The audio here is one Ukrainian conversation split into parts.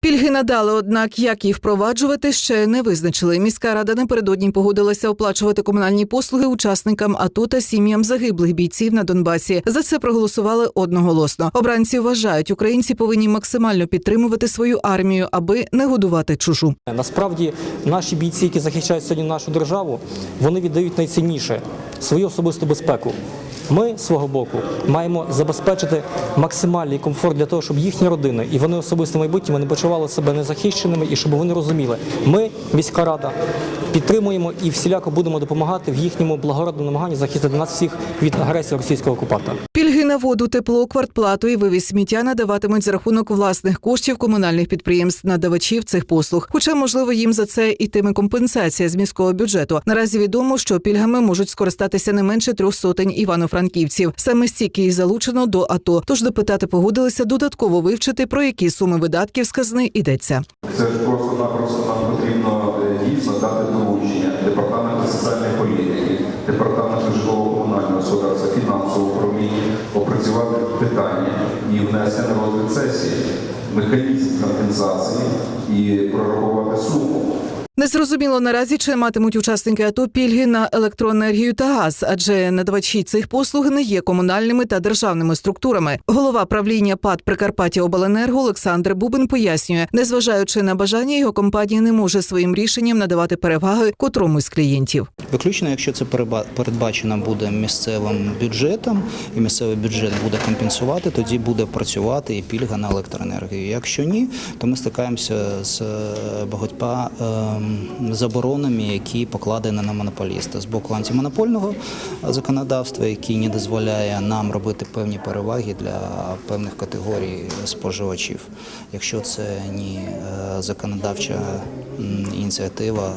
Пільги надали, однак як їх впроваджувати ще не визначили. Міська рада напередодні погодилася оплачувати комунальні послуги учасникам АТО та сім'ям загиблих бійців на Донбасі. За це проголосували одноголосно. Обранці вважають, українці повинні максимально підтримувати свою армію, аби не годувати чужу. Насправді наші бійці, які захищають сьогодні нашу державу, вони віддають найцінніше свою особисту безпеку. Ми свого боку маємо забезпечити максимальний комфорт для того, щоб їхні родини і вони особисто в майбутньому не почували себе незахищеними і щоб вони розуміли, ми, міська рада, підтримуємо і всіляко будемо допомагати в їхньому благородному намаганні захистити нас всіх від агресії російського окупанта. На воду, тепло, квартплату і вивіз сміття надаватимуть за рахунок власних коштів комунальних підприємств надавачів цих послуг. Хоча, можливо, їм за це йтиме компенсація з міського бюджету. Наразі відомо, що пільгами можуть скористатися не менше трьох сотень івано-франківців. Саме стільки їх залучено до АТО. Тож депутати погодилися додатково вивчити, про які суми видатків з казни йдеться. Це ж просто-напросто нам потрібно е, дійсно дати доручення департаменту соціальної політики, департаменту господарства, фінансового управління опрацювати питання і внести на розгляд сесії механізм компенсації і прорахувати суму. Незрозуміло наразі, чи матимуть учасники АТО пільги на електроенергію та газ, адже надавачі цих послуг не є комунальними та державними структурами. Голова правління ПАД Прикарпаття Обленерго Олександр Бубин пояснює, незважаючи на бажання, його компанія не може своїм рішенням надавати переваги котрому з клієнтів. Виключно, якщо це передбачено буде місцевим бюджетом, і місцевий бюджет буде компенсувати, тоді буде працювати і пільга на електроенергію. Якщо ні, то ми стикаємося з е, багатьма ем, заборонами, які покладені на монополіста з боку антимонопольного законодавства, який не дозволяє нам робити певні переваги для певних категорій споживачів. Якщо це не е, законодавча ініціатива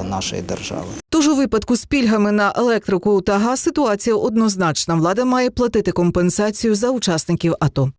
е, нашої держави. Тож у випадку з пільгами на електрику та газ ситуація однозначна. Влада має платити компенсацію за учасників АТО.